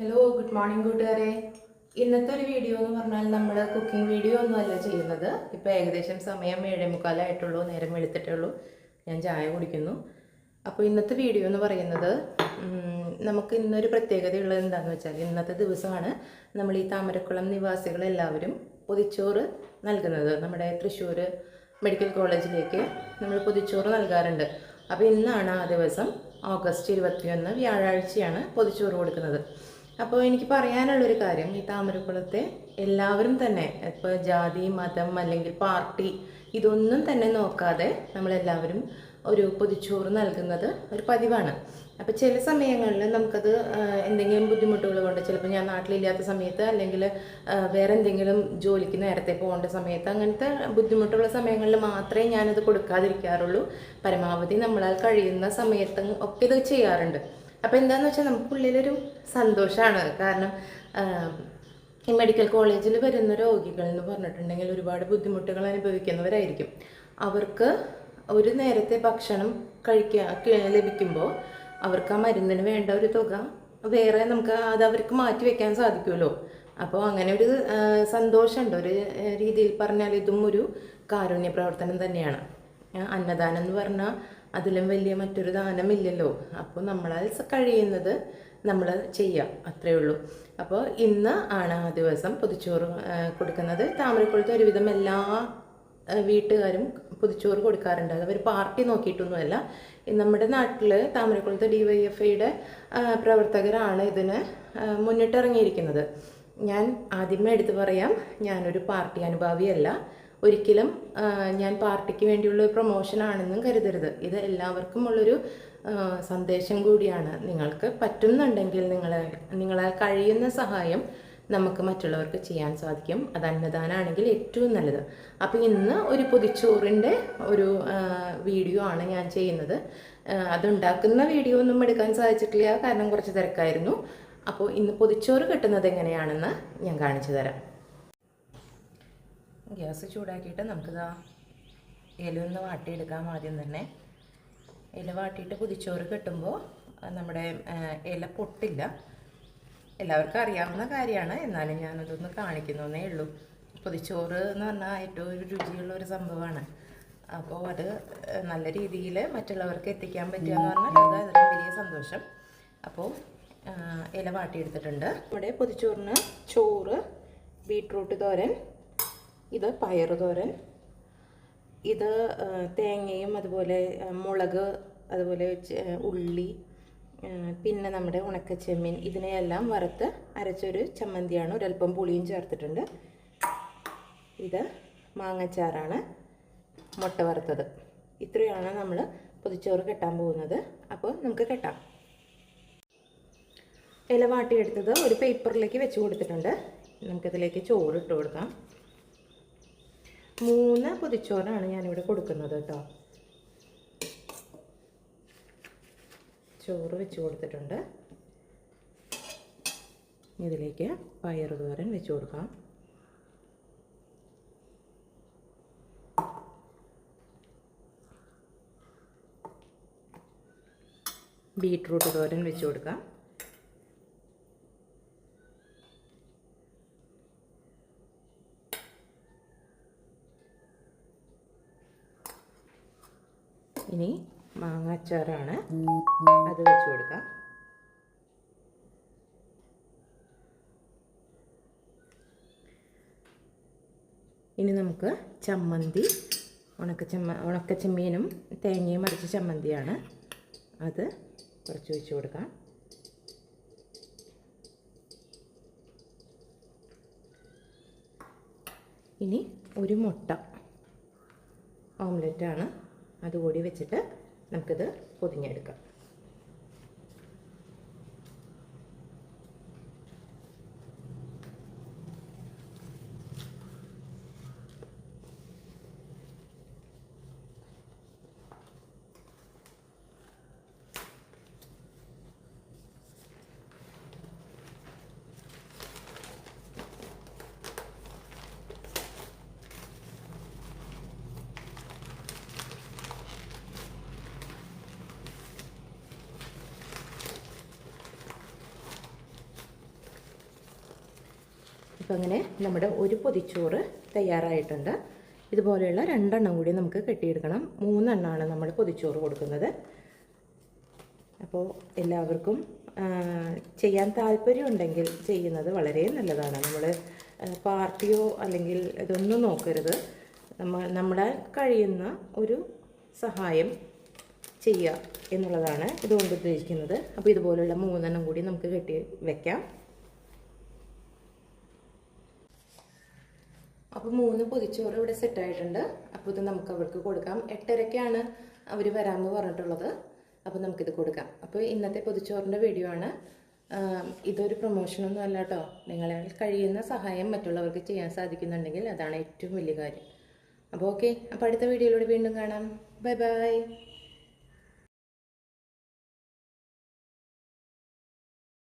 Hello good morning കൂട്ടുകാരെ. ഇന്നത്തെ ഒരു വീഡിയോ എന്ന് പറഞ്ഞാൽ നമ്മൾ കുക്കിംഗ് വീഡിയോ ഒന്നുമല്ല ചെയ്യുന്നത്. ഇപ്പോൾ ഏകദേശം സമയം ഏഴേ മുക്കാലായിട്ടുള്ളൂ നേരം വെളുത്തിട്ടേ ഉള്ളൂ ഞാൻ ചായ കുടിക്കുന്നു. അപ്പോൾ ഇന്നത്തെ വീഡിയോ എന്ന് പറയുന്നത് നമുക്ക് ഇന്നൊരു പ്രത്യേകതയുള്ളത് എന്താണെന്ന് വെച്ചാൽ ഇന്നത്തെ ദിവസമാണ് നമ്മൾ ഈ താമരക്കുളം നിവാസികളെല്ലാവരും പൊതിച്ചോറ് നൽകുന്നത്. നമ്മുടെ തൃശ്ശൂർ മെഡിക്കൽ കോളേജിലേക്ക് നമ്മൾ പൊതിച്ചോറ് നൽകാറുണ്ട്. അപ്പോൾ ഇന്നാണ് ആ ദിവസം ഓഗസ്റ്റ് ഇരുപത്തിയൊന്ന് വ്യാഴാഴ്ചയാണ് പൊതിച്ചോറ് കൊടുക്കുന്നത്. അപ്പോൾ എനിക്ക് പറയാനുള്ളൊരു കാര്യം ഈ താമരക്കുളത്തെ എല്ലാവരും തന്നെ ഇപ്പോൾ ജാതി മതം അല്ലെങ്കിൽ പാർട്ടി ഇതൊന്നും തന്നെ നോക്കാതെ നമ്മളെല്ലാവരും ഒരു പൊതിച്ചോറ് നൽകുന്നത് ഒരു പതിവാണ്. അപ്പോൾ ചില സമയങ്ങളിൽ നമുക്കത് എന്തെങ്കിലും ബുദ്ധിമുട്ടുകൾ കൊണ്ട് ചിലപ്പോൾ ഞാൻ നാട്ടിലില്ലാത്ത സമയത്ത് അല്ലെങ്കിൽ വേറെ എന്തെങ്കിലും ജോലിക്ക് നേരത്തെ പോകേണ്ട സമയത്ത് അങ്ങനത്തെ ബുദ്ധിമുട്ടുള്ള സമയങ്ങളിൽ മാത്രമേ ഞാനത് കൊടുക്കാതിരിക്കാറുള്ളൂ. പരമാവധി നമ്മളാൽ കഴിയുന്ന സമയത്ത് ഒക്കെ ഇത് ചെയ്യാറുണ്ട്. അപ്പോൾ എന്താണെന്ന് വെച്ചാൽ നമുക്ക് നമുക്കുള്ളിലൊരു സന്തോഷമാണ് കാരണം ഈ മെഡിക്കൽ കോളേജിൽ വരുന്ന രോഗികൾ എന്ന് പറഞ്ഞിട്ടുണ്ടെങ്കിൽ ഒരുപാട് ബുദ്ധിമുട്ടുകൾ അനുഭവിക്കുന്നവരായിരിക്കും. അവർക്ക് ഒരു നേരത്തെ ഭക്ഷണം കഴിക്കുക ലഭിക്കുമ്പോൾ അവർക്ക് ആ മരുന്നിന് വേണ്ട ഒരു തുക വേറെ നമുക്ക് അത് അവർക്ക് മാറ്റി വെക്കാൻ സാധിക്കുമല്ലോ. അപ്പോൾ അങ്ങനെ ഒരു സന്തോഷമുണ്ട്. ഒരു രീതിയിൽ പറഞ്ഞാൽ ഇതും ഒരു കാരുണ്യ പ്രവർത്തനം തന്നെയാണ്. അന്നദാനം എന്ന് പറഞ്ഞാൽ അതിലും വലിയ മറ്റൊരു ദാനമില്ലല്ലോ. അപ്പോൾ നമ്മളാൽ കഴിയുന്നത് നമ്മൾ ചെയ്യാം. അത്രയേ ഉള്ളൂ. അപ്പോൾ ഇന്ന് ആണ് ആ ദിവസം പൊതിച്ചോറ് കൊടുക്കുന്നത്. താമരക്കുളത്ത് ഒരുവിധം എല്ലാ വീട്ടുകാരും പൊതിച്ചോറ് കൊടുക്കാറുണ്ട്. അത് അവർ പാർട്ടി നോക്കിയിട്ടൊന്നുമല്ല. നമ്മുടെ നാട്ടിൽ താമരക്കുളത്ത് ഡി വൈ എഫ് ഐയുടെ പ്രവർത്തകരാണ് ഇതിന് മുന്നിട്ടിറങ്ങിയിരിക്കുന്നത്. ഞാൻ ആദ്യമേ എടുത്തു പറയാം ഞാനൊരു പാർട്ടി അനുഭാവിയല്ല. ഒരിക്കലും ഞാൻ പാർട്ടിക്ക് വേണ്ടിയുള്ള ഒരു പ്രൊമോഷൻ ആണെന്നും കരുതരുത്. ഇത് എല്ലാവർക്കും ഉള്ളൊരു സന്ദേശം കൂടിയാണ്. നിങ്ങൾക്ക് പറ്റുന്നുണ്ടെങ്കിൽ നിങ്ങളെ നിങ്ങളാൽ കഴിയുന്ന സഹായം നമുക്ക് മറ്റുള്ളവർക്ക് ചെയ്യാൻ സാധിക്കും. അത് അന്നദാനാണെങ്കിൽ ഏറ്റവും നല്ലത്. അപ്പോൾ ഇന്ന് ഒരു പൊതിച്ചോറിന്റെ ഒരു വീഡിയോ ആണ് ഞാൻ ചെയ്യുന്നത്. അതുണ്ടാക്കുന്ന വീഡിയോ ഒന്നും എടുക്കാൻ സാധിച്ചിട്ടില്ല. കാരണം കുറച്ച് തിരക്കായിരുന്നു. അപ്പോൾ ഇന്ന് പൊതിച്ചോറ് കിട്ടുന്നത് എങ്ങനെയാണെന്ന് ഞാൻ കാണിച്ചു തരാം. ഗ്യാസ് ചൂടാക്കിയിട്ട് നമുക്കിതാ ഇല ഒന്ന് വാട്ടിയെടുക്കാം ആദ്യം തന്നെ. ഇല വാട്ടിയിട്ട് കുതിച്ചോറ് കിട്ടുമ്പോൾ നമ്മുടെ ഇല പൊട്ടില്ല. എല്ലാവർക്കും അറിയാവുന്ന കാര്യമാണ്. എന്നാലും ഞാനതൊന്ന് കാണിക്കുന്നേ ഉള്ളൂ. പൊതിച്ചോറ് എന്ന് പറഞ്ഞാൽ ഏറ്റവും ഒരു രുചിയുള്ള ഒരു സംഭവമാണ്. അപ്പോൾ അത് നല്ല രീതിയിൽ മറ്റുള്ളവർക്ക് എത്തിക്കാൻ പറ്റുക എന്ന് പറഞ്ഞാൽ അത് അതിന് വലിയ സന്തോഷം. അപ്പോൾ ഇല വാട്ടിയെടുത്തിട്ടുണ്ട്. ഇവിടെ പൊതിച്ചോറിന് ചോറ് ബീട്രൂട്ട് തോരൻ ഇത് പയറ് തോരൻ ഇത് തേങ്ങയും അതുപോലെ മുളക് അതുപോലെ ഉള്ളി പിന്നെ നമ്മുടെ ഉണക്ക ഉണക്കച്ചെമ്മീൻ. ഇതിനെയെല്ലാം വറുത്ത് അരച്ചൊരു ചമ്മന്തിയാണ്. ഒരല്പം പുളിയും ചേർത്തിട്ടുണ്ട്. ഇത് മാങ്ങച്ചാറാണ് മുട്ട വറുത്തത്. ഇത്രയാണ് നമ്മൾ പൊതിച്ചോറ് കെട്ടാൻ പോകുന്നത്. അപ്പോൾ നമുക്ക് കെട്ടാം. ഇല വാട്ടിയെടുത്തത് ഒരു പേപ്പറിലേക്ക് വെച്ച് കൊടുത്തിട്ടുണ്ട്. നമുക്കിതിലേക്ക് ചോറ് ഇട്ട് കൊടുക്കാം. മൂന്ന് പൊതിച്ചോറാണ് ഞാനിവിടെ കൊടുക്കുന്നത് കേട്ടോ. ചോറ് വെച്ച് കൊടുത്തിട്ടുണ്ട്. ഇതിലേക്ക് പയറ് തോരൻ വെച്ച് കൊടുക്കാം. ബീട്രൂട്ട് തോരൻ വെച്ച് കൊടുക്കാം. ഇനി മാങ്ങാച്ചാറാണ് അത് വെച്ച് കൊടുക്കാം. ഇനി നമുക്ക് ചമ്മന്തി ഉണക്ക ചമ്മ ഉണക്ക ചെമ്മീനും തേങ്ങയും അരച്ച ചമ്മന്തിയാണ് അത് കുറച്ച് വെച്ച് കൊടുക്കാം. ഇനി ഒരു മുട്ട. ഓംലെറ്റാണ്. അതുകൂടി വെച്ചിട്ട് നമുക്കിത് പൊതിഞ്ഞെടുക്കാം. അപ്പം അങ്ങനെ നമ്മുടെ ഒരു പൊതിച്ചോറ് തയ്യാറായിട്ടുണ്ട്. ഇതുപോലെയുള്ള രണ്ടെണ്ണം കൂടി നമുക്ക് കെട്ടിയെടുക്കണം. മൂന്നെണ്ണമാണ് നമ്മൾ പൊതിച്ചോറ് കൊടുക്കുന്നത്. അപ്പോൾ എല്ലാവർക്കും ചെയ്യാൻ താല്പര്യമുണ്ടെങ്കിൽ ചെയ്യുന്നത് വളരെ നല്ലതാണ്. നമ്മൾ പാർട്ടിയോ അല്ലെങ്കിൽ ഇതൊന്നും നോക്കരുത്. നമ്മ നമ്മളെ കഴിയുന്ന ഒരു സഹായം ചെയ്യുക എന്നുള്ളതാണ് ഇതുകൊണ്ട് ഉദ്ദേശിക്കുന്നത്. അപ്പോൾ ഇതുപോലുള്ള മൂന്നെണ്ണം കൂടി നമുക്ക് കെട്ടി വെക്കാം. അപ്പോൾ മൂന്ന് പൊതിച്ചോറ് ഇവിടെ സെറ്റായിട്ടുണ്ട് അപ്പോൾ ഇത് നമുക്ക് അവർക്ക് കൊടുക്കാം. എട്ടരയ്ക്കാണ് അവർ വരാമെന്ന് പറഞ്ഞിട്ടുള്ളത്. അപ്പോൾ നമുക്കിത് കൊടുക്കാം. അപ്പോൾ ഇന്നത്തെ പൊതിച്ചോറിന്റെ വീഡിയോ ആണ്. ഇതൊരു പ്രൊമോഷനൊന്നും അല്ല കേട്ടോ നിങ്ങളാൽ കഴിയുന്ന സഹായം മറ്റുള്ളവർക്ക് ചെയ്യാൻ സാധിക്കുന്നുണ്ടെങ്കിൽ അതാണ് ഏറ്റവും വലിയ കാര്യം. അപ്പോൾ ഓക്കെ അപ്പോൾ അടുത്ത വീഡിയോയിലൂടെ വീണ്ടും കാണാം. Bye bye